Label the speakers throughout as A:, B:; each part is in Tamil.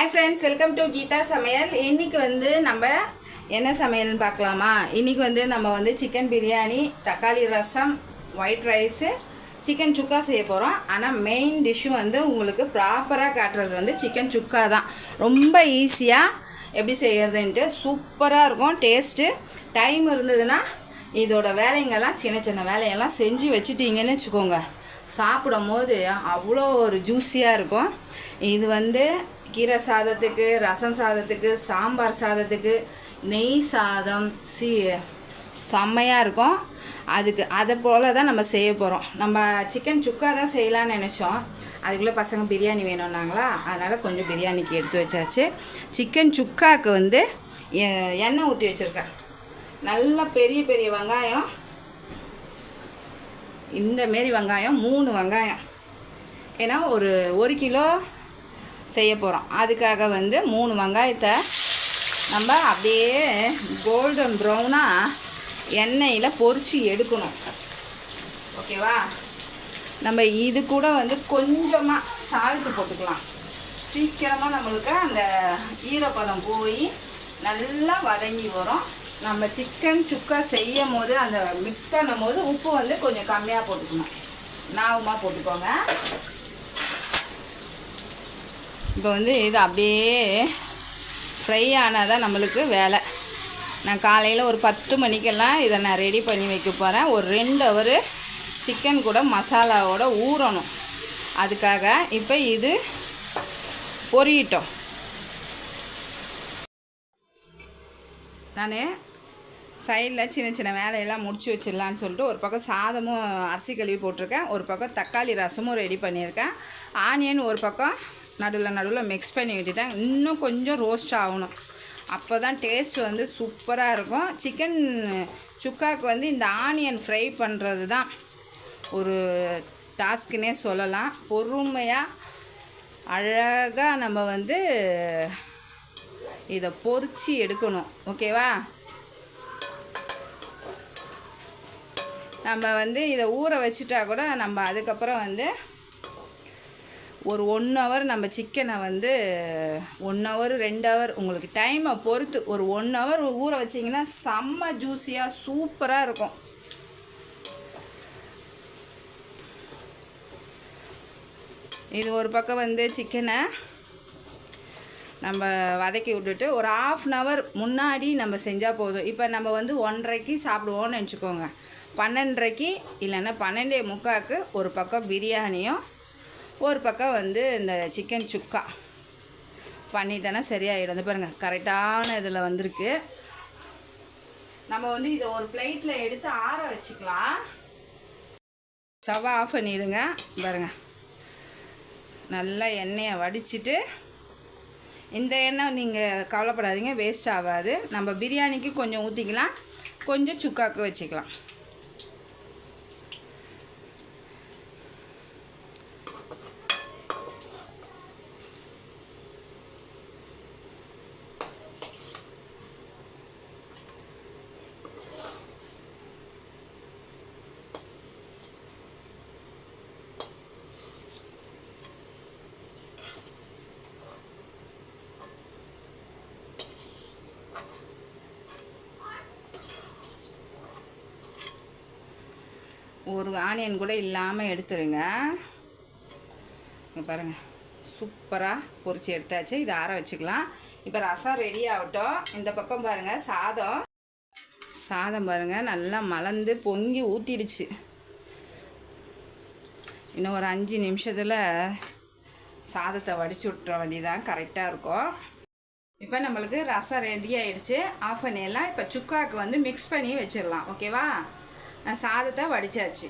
A: Hi friends welcome to Geetha சமையல் இன்றைக்கி வந்து நம்ம என்ன சமையல்னு பார்க்கலாமா? இன்றைக்கி வந்து நம்ம வந்து சிக்கன் பிரியாணி தக்காளி rasam white rice chicken sukka செய்ய போகிறோம் ஆனால் மெயின் டிஷ்ஷு வந்து உங்களுக்கு ப்ராப்பராக காட்டுறது வந்து சிக்கன் சுக்கா தான். ரொம்ப ஈஸியாக எப்படி செய்கிறதுன்ட்டு சூப்பராக இருக்கும். டேஸ்ட்டு டைம் இருந்ததுன்னா இதோட வேலைங்கெல்லாம் சின்ன சின்ன வேலையெல்லாம் செஞ்சு வச்சுட்டிங்கன்னு வச்சுக்கோங்க. சாப்பிடும் போது அவ்வளோ ஒரு ஜூஸியாக இருக்கும். இது வந்து கீரை சாதத்துக்கு ரசம் சாதத்துக்கு சாம்பார் சாதத்துக்கு நெய் சாதம் சி செம்மையாக இருக்கும். அதுக்கு அதை போல் தான் நம்ம செய்ய போகிறோம் நம்ம சிக்கன் சுக்கா தான் செய்யலான்னு நினச்சோம். அதுக்குள்ளே பசங்க பிரியாணி வேணும்னாங்களா? அதனால் கொஞ்சம் பிரியாணிக்கு எடுத்து வச்சாச்சு. சிக்கன் சுக்காவுக்கு வந்து எ- எண்ணெய் ஊற்றி வச்சுருக்கேன். நல்லா பெரிய பெரிய வெங்காயம். இந்த மாரி வெங்காயம் மூணு வெங்காயம். ஏன்னா ஒரு ஒரு கிலோ செய்ய போகிறோம் அதுக்காக வந்து மூணு வெங்காயத்தை நம்ம அப்படியே கோல்டன் ப்ரௌனாக எண்ணெயில் பொறிச்சு எடுக்கணும். ஓகேவா? நம்ம இது கூட வந்து கொஞ்சமாக சால்ட்டு போட்டுக்கலாம். சீக்கிரமாக நம்மளுக்கு அந்த ஈரப்பதம் போய் நல்லா வதங்கி வரும். நம்ம சிக்கன் சுக்கா செய்யும் போது அந்த மிக்ஸ் பண்ணும் போது உப்பு வந்து கொஞ்சம் கம்மியாக போட்டுக்கணும். நாவமாக போட்டுக்கோங்க. இப்போ வந்து இது அப்படியே ஃப்ரை ஆனால் தான் நம்மளுக்கு வேலை. நான் காலையில் ஒரு பத்து மணிக்கெல்லாம் இதை நான் ரெடி பண்ணி வைக்க போகிறேன் ஒரு ரெண்டு ஹவர் சிக்கன் கூட மசாலாவோட ஊறணும். அதுக்காக இப்போ இது பொரியட்டும். நான் சைடில் சின்ன சின்ன வேலையெல்லாம் முடிச்சு வச்சிடலான்னு சொல்லிட்டு ஒரு பக்கம் சாதமும் அரிசி கழுவி போட்டிருக்கேன். ஒரு பக்கம் தக்காளி ரசமும் ரெடி பண்ணியிருக்கேன். ஆனியன் ஒரு பக்கம் நடுவில் நடுவில் மிக்ஸ் பண்ணி விட்டுட்டேன். இன்னும் கொஞ்சம் ரோஸ்ட் ஆகணும். அப்போ தான் டேஸ்ட் வந்து சூப்பராக இருக்கும். சிக்கன் சுக்காவுக்கு வந்து இந்த ஆனியன் ஃப்ரை பண்ணுறது தான் ஒரு டாஸ்க்குனே சொல்லலாம். பொறுமையாக அழகாக நம்ம வந்து இதை பொரிச்சு எடுக்கணும். ஓகேவா? நம்ம வந்து இதை ஊற வச்சுட்டா கூட நம்ம அதுக்கப்புறம் வந்து ஒரு ஒன் ஹவர் நம்ம சிக்கனை வந்து ஒன் ஹவர் ரெண்டு ஹவர் உங்களுக்கு டைமை பொறுத்து ஒரு ஒன் ஹவர் ஊற வச்சிங்கன்னா செம்ம ஜூஸியாக சூப்பராக இருக்கும். இது ஒரு பக்கம் வந்து சிக்கனை நம்ம வதக்கி விட்டுட்டு ஒரு ஆஃப் அன் ஹவர் முன்னாடி நம்ம செஞ்சால் போதும். இப்போ நம்ம வந்து ஒன்றரைக்கு சாப்பிடுவோம்னு நினச்சிக்கோங்க. பன்னெண்டரைக்கு இல்லைன்னா பன்னெண்டே முக்காக்கு ஒரு பக்கம் பிரியாணியும் ஒரு பக்கம் வந்து இந்த சிக்கன் சுக்கா. பண்ணிட்டேன்னா சரியாயிடும். வந்து பாருங்கள் கரெக்டான இதில் வந்திருக்கு. நம்ம வந்து இதை ஒரு பிளேட்டில் எடுத்து ஆற வச்சுக்கலாம். ஸ்டவ் ஆஃப் பண்ணிடுங்க. பாருங்கள் நல்லா எண்ணெயை வடிச்சிட்டு இந்த எண்ணெய் நீங்கள் கவலைப்படாதீங்க வேஸ்ட் ஆகாது. நம்ம பிரியாணிக்கு கொஞ்சம் ஊற்றிக்கலாம் கொஞ்சம் சுக்காக்கு வச்சுக்கலாம். ஒரு ஆனியன் கூட இல்லாமல் எடுத்துருங்க. இங்கே பாருங்கள் சூப்பராக பொரிச்சு எடுத்தாச்சு. இதை ஆற வச்சுக்கலாம். இப்போ ரசம் ரெடி ஆகட்டும். இந்த பக்கம் பாருங்கள் சாதம். சாதம் பாருங்கள் நல்லா மலர்ந்து பொங்கி ஊற்றிடுச்சு இன்னும் ஒரு அஞ்சு நிமிஷத்தில் சாதத்தை வடிச்சு விட்டுற வேண்டியதான் கரெக்டாக இருக்கும். இப்போ நம்மளுக்கு ரசம் ரெடி ஆகிடுச்சு ஆஃப் பண்ணிடலாம் இப்போ சுக்காவுக்கு வந்து மிக்ஸ் பண்ணி வச்சிடலாம். ஓகேவா சாதத்தை வடிச்சாச்சு.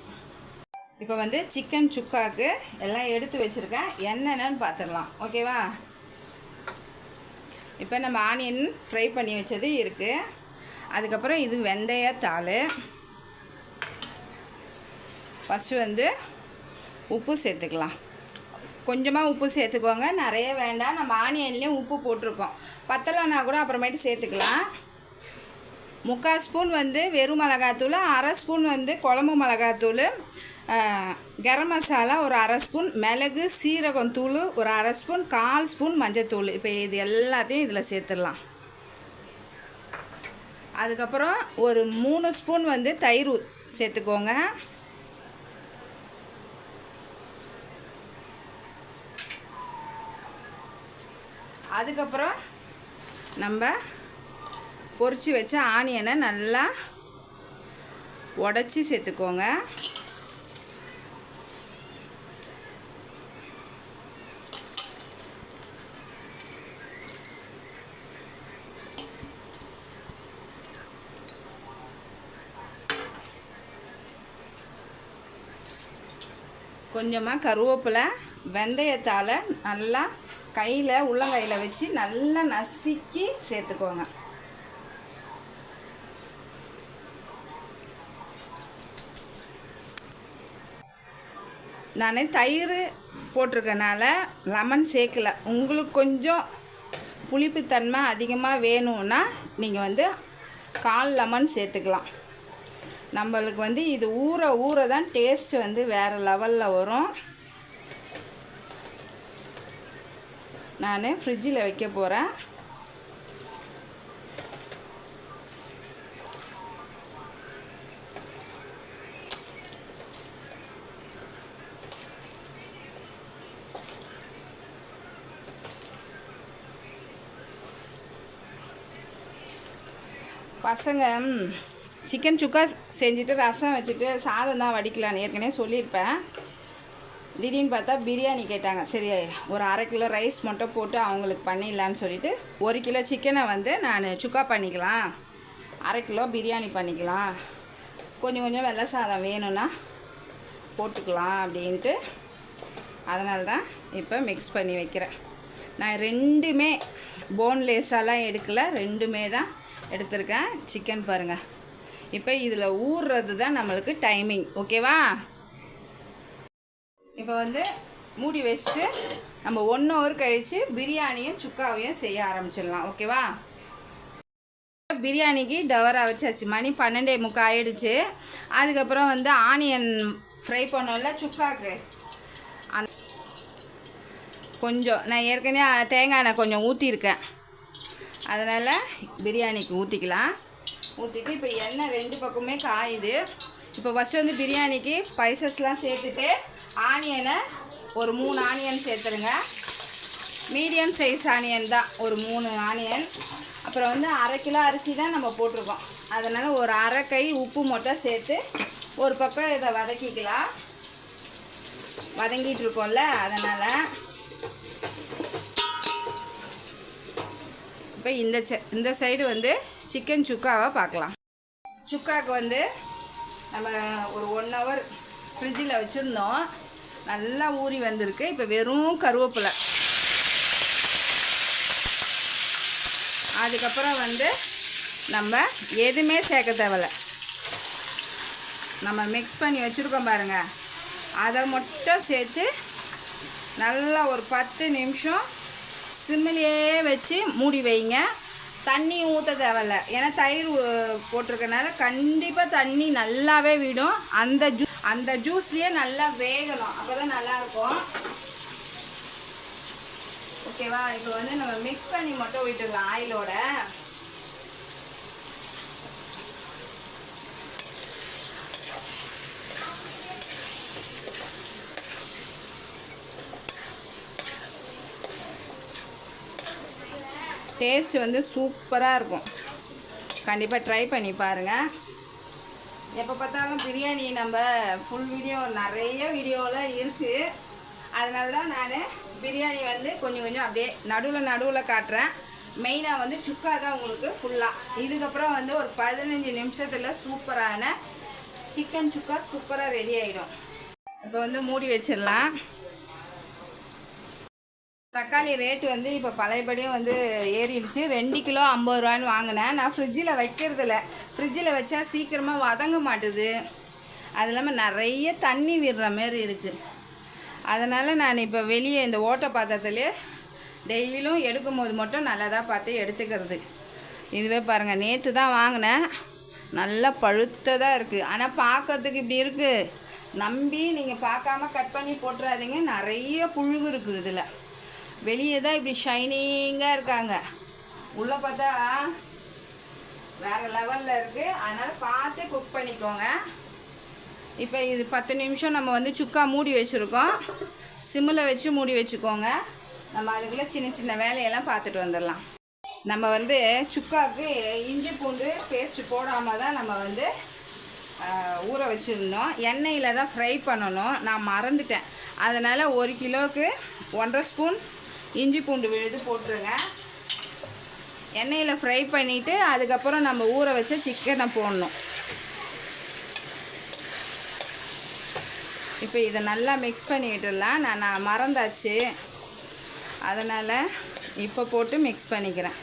A: இப்போ வந்து சிக்கன் சுக்காக்கு எல்லாம் எடுத்து வச்சுருக்கேன். என்னென்னு பார்த்துடலாம் ஓகேவா இப்போ நம்ம ஆனியன் ஃப்ரை பண்ணி வச்சது இருக்குது அதுக்கப்புறம் இது வெந்தயத்தாள் ஃபஸ்ட்டு வந்து உப்பு சேர்த்துக்கலாம். கொஞ்சமாக உப்பு சேர்த்துக்கோங்க. நிறைய வேண்டாம். நம்ம ஆனியன்லேயும் உப்பு போட்டிருக்கோம். பத்தலைன்னா கூட அப்புறமேட்டு சேர்த்துக்கலாம். முக்கால் ஸ்பூன் வந்து வெறும் மிளகாத்தூள் அரை ஸ்பூன் வந்து குழம்பு மிளகாத்தூள் கரம் மசாலா ஒரு அரை ஸ்பூன் மிளகு சீரகம் தூள் ஒரு அரை ஸ்பூன் கால் ஸ்பூன் மஞ்சத்தூள் இப்போ இது எல்லாத்தையும் இதில் சேர்த்துடலாம். அதுக்கப்புறம் ஒரு மூணு ஸ்பூன் வந்து தயிர் சேர்த்துக்கோங்க. அதுக்கப்புறம் நம்ம பொறிச்சு வச்ச ஆனியனை நல்லா உடச்சி சேர்த்துக்கோங்க. கொஞ்சமாக கருவேப்பிலை வெந்தயத்தால் நல்லா கையில் உள்ளங்கையில் வச்சு நல்லா நசுக்கி சேர்த்துக்கோங்க. நான் தயிர் போட்டிருக்கனால லெமன் சேர்க்கல. உங்களுக்கு கொஞ்சம் புளிப்புத்தன்மை அதிகமாக வேணும்னா நீங்கள் வந்து கால் லெமன் சேர்த்துக்கலாம். நம்மளுக்கு வந்து இது ஊற ஊற தான் டேஸ்ட் வந்து வேறு லெவலில் வரும். நான் ஃப்ரிட்ஜில் வைக்க போகிறேன் பசங்க சிக்கன் சுக்கா செஞ்சுட்டு ரசம் வச்சுட்டு சாதம் தான் வடிக்கலான்னு ஏற்கனவே சொல்லியிருப்பேன். திடீர்னு பார்த்தா பிரியாணி கேட்டாங்க. சரி ஒரு அரை கிலோ ரைஸ் மட்டும் போட்டு அவங்களுக்கு பண்ணிடலான்னு சொல்லிட்டு ஒரு கிலோ சிக்கனை வந்து நான் சுக்கா பண்ணிக்கலாம். அரை கிலோ பிரியாணி பண்ணிக்கலாம். கொஞ்சம் கொஞ்சம் வெள்ளை சாதம் வேணும்னா போட்டுக்கலாம் அப்படின்ட்டு அதனால தான் இப்போ மிக்ஸ் பண்ணி வைக்கிறேன். நான் ரெண்டுமே போன்லெஸ்ஸெல்லாம் எடுக்கலை ரெண்டுமே தான் எடுத்திருக்கேன். சிக்கன் பாருங்கள் இப்போ இதில் ஊறுறது தான் நம்மளுக்கு டைமிங் ஓகேவா இப்போ வந்து மூடி வச்சுட்டு நம்ம ஒன் ஹவர் கழித்து பிரியாணியும் சுக்காவையும் செய்ய ஆரம்பிச்சிடலாம். ஓகேவா பிரியாணிக்கு டவராக வச்சாச்சு. மணி பன்னெண்டே முக்கா ஆயிடுச்சு. அதுக்கப்புறம் வந்து ஆனியன் ஃப்ரை பண்ணோம்ல சுக்காக்கு. அந்த கொஞ்சம் நான் ஏற்கனவே தேங்காய் எண்ணெய் கொஞ்சம் ஊற்றிருக்கேன் அதனால் பிரியாணிக்கு ஊற்றிக்கலாம் ஊற்றிட்டு இப்போ எண்ணெய் ரெண்டு பக்கமே காயுது. இப்போ ஃபஸ்ட்டு வந்து பிரியாணிக்கு ஸ்பைசஸ்லாம் சேர்த்துட்டு ஆனியனை ஒரு மூணு ஆனியன் சேர்த்துருங்க. மீடியம் சைஸ் ஆனியன் தான் ஒரு மூணு ஆனியன் அப்புறம் வந்து அரை கிலோ அரிசி தான் நம்ம போட்டிருக்கோம். அதனால் ஒரு அரை கை உப்பு மட்டும் சேர்த்து ஒரு பக்கம் இதை வதக்கிக்கலாம். வதங்கிட்டு இருக்கோம்ல அதனால் இப்போ இந்த இந்த சைடு வந்து சிக்கன் சுக்காவை பார்க்கலாம். சுக்காவுக்கு வந்து நம்ம ஒரு ஒன் ஹவர் ஃப்ரிட்ஜில் வச்சுருந்தோம். நல்லா ஊறி வந்திருக்கு. இப்போ வெறும் கருவேப்பிலை. அதுக்கப்புறம் வந்து நம்ம எதுவுமே சேர்க்க தேவையில்ல. நம்ம மிக்ஸ் பண்ணி வச்சுருக்கோம் பாருங்கள் அதை மட்டும் சேர்த்து நல்லா ஒரு பத்து நிமிஷம் சிம்மிலேயே வச்சு மூடி வைங்க. தண்ணி ஊற்ற தேவையில்ல. ஏன்னா தயிர் போட்டிருக்கனால கண்டிப்பாக தண்ணி நல்லாவே விடும். அந்த ஜூ அந்த ஜூஸ்லேயே நல்லா வேகணும். அப்போ தான் நல்லாயிருக்கும். ஓகேவா? இப்போ வந்து நம்ம மிக்ஸ் பண்ணி மட்டும் விட்டுடலாம் ஆயிலோட. டேஸ்ட் வந்து சூப்பராக இருக்கும். கண்டிப்பாக ட்ரை பண்ணி பாருங்கள் எப்போ பார்த்தாலும் பிரியாணி நம்ம ஃபுல் வீடியோ நிறைய வீடியோவில் இருக்குது அதனால தான் நான் பிரியாணி வந்து கொஞ்சம் கொஞ்சம் அப்படியே நடுவில் நடுவில் காட்டுறேன். மெயினாக வந்து சுக்கா தான் உங்களுக்கு ஃபுல்லாக இதுக்கப்புறம் வந்து ஒரு பதினஞ்சு நிமிஷத்தில் சூப்பரான சிக்கன் சுக்கா சூப்பராக ரெடி ஆகிடும் இப்போ வந்து மூடி வச்சிடலாம். தக்காளி ரேட் வந்து இப்போ பழையபடியும் வந்து ஏறிடுச்சு. ரெண்டு கிலோ ஐம்பது ரூபான்னு வாங்கினேன். நான் ஃப்ரிட்ஜில் வைக்கிறதில்ல. ஃப்ரிட்ஜில் வச்சா சீக்கிரமாக வதங்க மாட்டுது. அது இல்லாமல் நிறைய தண்ணி விடுற மாரி இருக்குது அதனால் நான் இப்போ வெளியே இந்த ஓட்டை பாத்திரத்துலேயே டெய்லியும் எடுக்கும்போது மட்டும் நல்லதாக பார்த்து எடுத்துக்கிறது. இதுவே பாருங்கள் நேற்று தான் வாங்கினேன். நல்லா பழுத்ததாக இருக்குது ஆனால் பார்க்கறதுக்கு இப்படி இருக்குது நம்பி நீங்கள் பார்க்காம கட் பண்ணி போட்டுறாதீங்க. நிறைய புழுகு இருக்குது இதில். வெளியே தான் இப்படி ஷைனிங்காக இருக்காங்க. உள்ளே பார்த்தா வேறு லெவலில் இருக்குது அதனால் பார்த்து குக் பண்ணிக்கோங்க. இப்போ இது பத்து நிமிஷம் நம்ம வந்து சுக்கா மூடி வச்சுருக்கோம். சிம்மில் வச்சு மூடி வச்சுக்கோங்க. நம்ம அதுக்குள்ளே சின்ன சின்ன வேலையெல்லாம் பார்த்துட்டு வந்துடலாம். நம்ம வந்து சுக்காவுக்கு இஞ்சி பூண்டு பேஸ்ட் போடாமல் தான் நம்ம வந்து ஊற வச்சுருந்தோம். எண்ணெயில் தான் ஃப்ரை பண்ணணும். நான் மறந்துட்டேன். அதனால் ஒரு கிலோவுக்கு ஒன்றரை ஸ்பூன் இஞ்சி பூண்டு விழுது போட்டுருங்க. எண்ணெயில் ஃப்ரை பண்ணிவிட்டு அதுக்கப்புறம் நம்ம ஊற வச்ச சிக்கனை போடணும். இப்போ இதை நல்லா மிக்ஸ் பண்ணி விட்டுடலாம் நான் நான் மறந்தாச்சு. அதனால் இப்போ போட்டு மிக்ஸ் பண்ணிக்கிறேன்.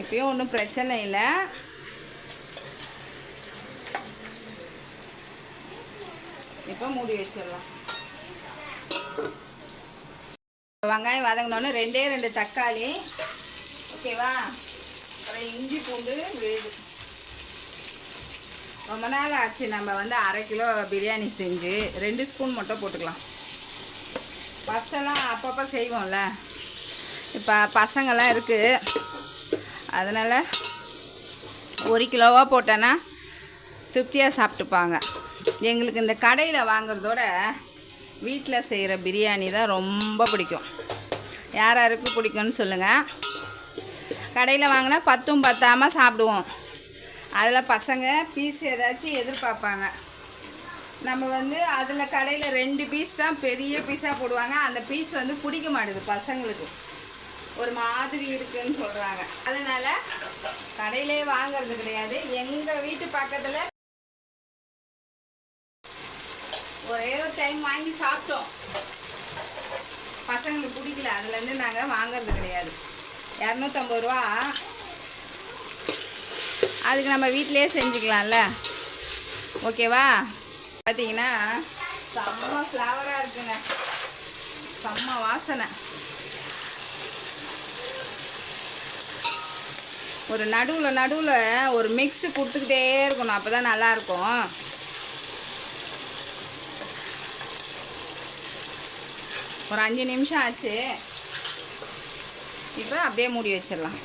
A: இப்பயும் ஒன்றும் பிரச்சனை இல்லை. இப்போ மூடி வச்சிடலாம். வெங்காயம் வதங்கினோன்னு ரெண்டே ரெண்டு தக்காளி. ஓகேவா? அப்புறம் இஞ்சி பூண்டு விழுது. ரொம்ப நாள் ஆச்சு நம்ம வந்து அரை கிலோ பிரியாணி செஞ்சு. ரெண்டு ஸ்பூன் மட்டும் போட்டுக்கலாம். ஃபஸ்ட்டெல்லாம் அப்பப்போ செய்வோம்ல. இப்போ பசங்கள்லாம் இருக்குது அதனால் ஒரு கிலோவாக போட்டேன்னா திருப்தியாக சாப்பிட்டுப்பாங்க. எங்களுக்கு இந்த கடையில் வாங்குறதோட வீட்டில் செய்கிற பிரியாணி தான் ரொம்ப பிடிக்கும். யார் யாருக்கு பிடிக்கும்னு சொல்லுங்கள் கடையில் வாங்கினா பத்தும் பத்தாமல் சாப்பிடுவோம். அதில் பசங்க பீஸ் ஏதாச்சும் எதிர்பார்ப்பாங்க. நம்ம வந்து அதில் கடையில் ரெண்டு பீஸ் தான் பெரிய பீஸாக போடுவாங்க. அந்த பீஸ் வந்து பிடிக்க மாட்டுது பசங்களுக்கு. ஒரு மாதிரி இருக்குன்னு சொல்கிறாங்க அதனால் கடையிலே வாங்குறது கிடையாது. எங்கள் வீட்டு பக்கத்தில் ஒரே ஒரு டைம் வாங்கி சாப்பிட்டோம். பசங்களுக்கு பிடிக்கல. அதுலேருந்து நாங்கள் வாங்குறது கிடையாது. இரநூத்தம்பது ரூபா. அதுக்கு நம்ம வீட்டிலே செஞ்சுக்கலாம்ல. ஓகேவா? பார்த்தீங்கன்னா செம்ம ஃப்ளவராக இருக்குங்க. செம்ம வாசனை. ஒரு நடுவில் நடுவில் ஒரு மிக்ஸு கொடுத்துக்கிட்டே இருக்கணும். அப்போ தான் நல்லாயிருக்கும் ஒரு அஞ்சு நிமிஷம் ஆச்சு. இப்போ அப்படியே மூடி வச்சிடலாம்.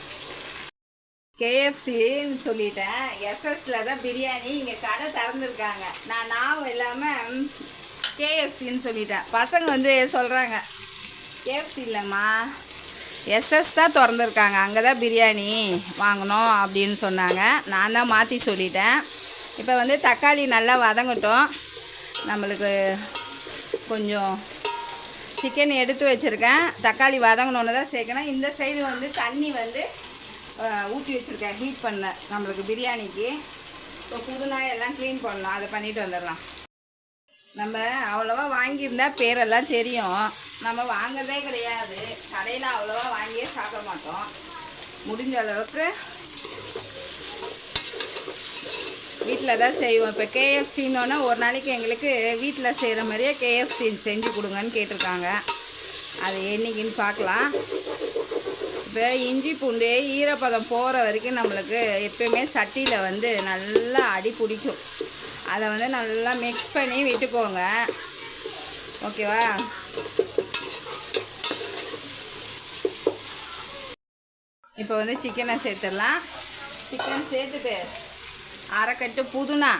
A: கேஎஃப்சின்னு சொல்லிட்டேன். எஸ்எஸ்சில் தான் பிரியாணி இங்கே கடை திறந்துருக்காங்க. நான் நாவும் இல்லாமல் கேஎஃப்சின்னு சொல்லிட்டேன். பசங்க வந்து சொல்கிறாங்க கேஎஃப்சி இல்லைம்மா. எஸ்எஸ் தான் திறந்துருக்காங்க. அங்கே தான் பிரியாணி வாங்கணும் அப்படின்னு சொன்னாங்க. நான் தான் மாற்றி சொல்லிட்டேன். இப்போ வந்து தக்காளி நல்லா வதங்கட்டும். நம்மளுக்கு கொஞ்சம் சிக்கன் எடுத்து வச்சுருக்கேன். தக்காளி வதங்கணுன்னு தான் சேர்க்கணும். இந்த சைடு வந்து தண்ணி வந்து ஊற்றி வச்சுருக்கேன். ஹீட் பண்ண நம்மளுக்கு பிரியாணிக்கு. இப்போ புதுனா எல்லாம் க்ளீன் பண்ணலாம் அதை பண்ணிட்டு வந்துடலாம். நம்ம அவ்வளோவா வாங்கியிருந்தா பேரெல்லாம் தெரியும். நம்ம வாங்கிறதே கிடையாது. கடையில் அவ்வளோவா வாங்கியே சாப்பிட மாட்டோம். முடிஞ்ச அளவுக்கு வீட்டில் தான் செய்வோம். இப்போ கேஎஃப்சின்னொன்னே ஒரு நாளைக்கு எங்களுக்கு வீட்டில் செய்கிற மாதிரியே கேஎஃப்சி செஞ்சு கொடுங்கன்னு கேட்டிருக்காங்க. அது என்றைக்குன்னு பார்க்கலாம். இப்போ இஞ்சி பூண்டு ஈரப்பதம் போகிற வரைக்கும் நம்மளுக்கு எப்பயுமே சட்டியில் வந்து நல்லா அடி பிடிக்கும். அதை வந்து நல்லா மிக்ஸ் பண்ணி விட்டுக்கோங்க. ஓகேவா? இப்போ வந்து சிக்கனை சேர்த்துடலாம். சிக்கன் சேர்த்துட்டு அரைக்கட்டு புதுனா.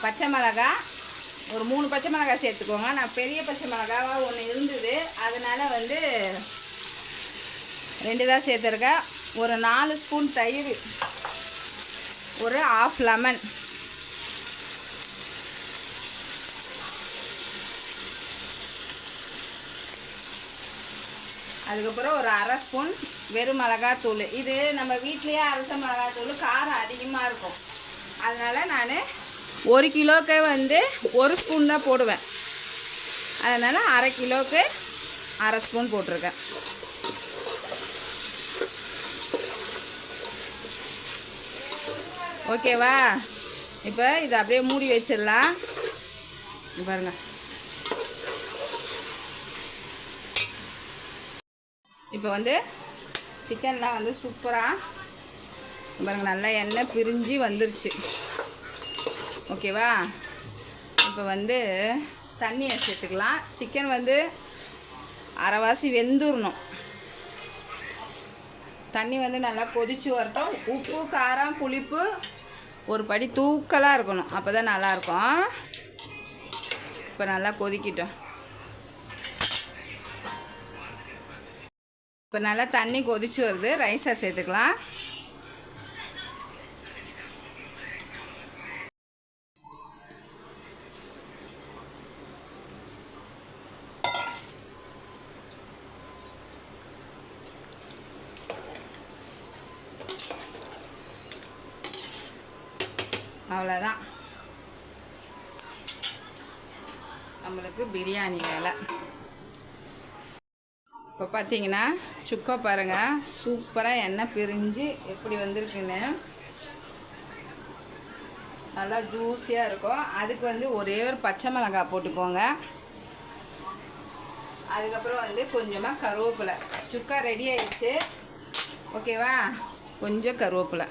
A: பச்சை மிளகா. ஒரு மூணு பச்சை மிளகாய் சேர்த்துக்கோங்க. நான் பெரிய பச்சை மிளகாவாக ஒன்று இருந்தது. அதனால் வந்து ரெண்டு தான் சேர்த்துருக்கேன். ஒரு நாலு ஸ்பூன் தயிர். ஒரு ஆஃப் லெமன் அதுக்கப்புறம் ஒரு அரை ஸ்பூன் வெறும் மிளகாத்தூள். இது நம்ம வீட்லேயே அரைச்ச மிளகாத்தூள் காரம் அதிகமாக இருக்கும். அதனால் நான் ஒரு கிலோக்கு வந்து ஒரு ஸ்பூன் தான் போடுவேன். அதனால் அரை கிலோவுக்கு அரை ஸ்பூன் போட்டிருக்கேன். ஓகேவா? இப்போ இதை அப்படியே மூடி வச்சிடலாம். பாருங்கள் இப்போ வந்து சிக்கன்லாம் வந்து சூப்பராக பாருங்க நல்லா எண்ணெய் பிரிஞ்சு வந்துருச்சு. ஓகேவா? இப்போ வந்து தண்ணியை சேர்த்துக்கலாம். சிக்கன் வந்து அரைவாசி வெந்துடணும் தண்ணி வந்து நல்லா கொதிச்சு வரட்டும். உப்பு காரம் புளிப்பு ஒரு படி தூக்கலாக இருக்கணும். அப்போ தான் நல்லாயிருக்கும். இப்போ நல்லா கொதிக்கிட்டோம். இப்போ நல்லா தண்ணி கொதிச்சு வருது. ரைஸை சேர்த்துக்கலாம். அவ்வளோதான் நம்மளுக்கு பிரியாணி வேலை. இப்போ பார்த்தீங்கன்னா சுக்கா பாருங்கள் சூப்பராக எண்ணெய் பிரிஞ்சு எப்படி வந்திருக்குன்னு. நல்லா ஜூஸியாக இருக்கும். அதுக்கு வந்து ஒரே ஒரு பச்சை மிளகாய் போட்டுக்கோங்க. அதுக்கப்புறம் வந்து கொஞ்சமாக கருவேப்பிலை. சுக்கா ரெடி ஆயிடுச்சு. ஓகேவா கொஞ்சம் கருவேப்பிலை.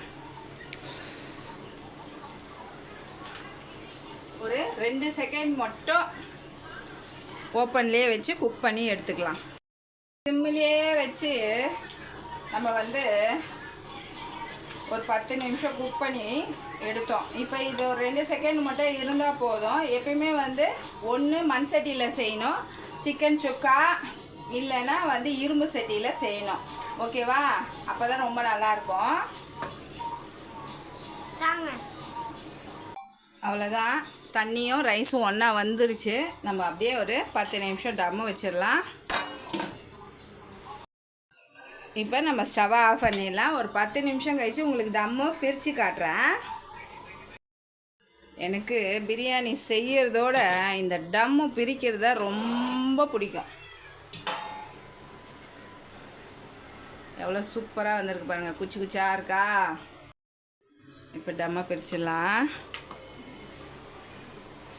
A: ஒரு ரெண்டு செகண்ட் மட்டும் ஓப்பன்லேயே வச்சு குக் பண்ணி எடுத்துக்கலாம். சிம்மிலேயே வச்சு நம்ம வந்து ஒரு பத்து நிமிஷம் குக் பண்ணி எடுத்தோம். இப்போ இது ஒரு ரெண்டு செகண்ட் மட்டும் இருந்தால் போதும். எப்பயுமே வந்து ஒன்று மண் சட்டியில் செய்யணும். சிக்கன் சுக்கா இல்லைன்னா வந்து இரும்பு சட்டியில் செய்யணும். ஓகேவா அப்போ தான் ரொம்ப நல்லாயிருக்கும் அவ்வளோதான் தண்ணியும் ரைஸும் ஒன்றா வந்துருச்சு. நம்ம அப்படியே ஒரு பத்து நிமிஷம் டம்மு வச்சிடலாம். இப்போ நம்ம ஸ்டவ்வை ஆஃப் பண்ணிடலாம். ஒரு பத்து நிமிஷம் கழித்து உங்களுக்கு தம்மு பிரித்து காட்டுறேன். எனக்கு பிரியாணி செய்யறதோட இந்த டம்மு பிரிக்கிறது தான் ரொம்ப பிடிக்கும். எவ்வளோ சூப்பராக வந்திருக்கு பாருங்கள் குச்சி குச்சியாக இருக்கா? இப்போ டம்மை பிரிச்சிடலாம்.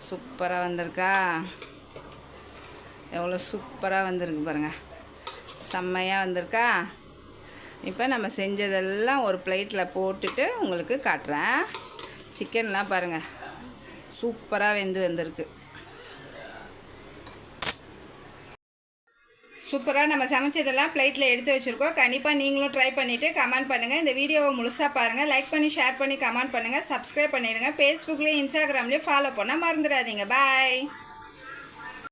A: சூப்பராக வந்திருக்கா? எவ்வளோ சூப்பராக வந்திருக்கு பாருங்கள் செம்மையாக வந்திருக்கா? இப்போ நம்ம செஞ்சதெல்லாம் ஒரு பிளேட்டில் போட்டுட்டு உங்களுக்கு காட்டுறேன். சிக்கன்லாம் பாருங்கள் சூப்பராக வெந்து வந்திருக்கு. சூப்பராக நம்ம சமைச்சதெல்லாம் பிளேட்டில் எடுத்து வச்சுருக்கோம். கண்டிப்பாக நீங்களும் ட்ரை பண்ணிவிட்டு கமெண்ட் பண்ணுங்கள் இந்த வீடியோவை முழுசாக பாருங்கள் லைக் பண்ணி ஷேர் பண்ணி கமெண்ட் பண்ணுங்கள் சப்ஸ்கிரைப் பண்ணிடுங்க. ஃபேஸ்புக்லேயும் இன்ஸ்டாகிராம்லேயும் ஃபாலோ பண்ணால் மறந்துடாதீங்க. பாய்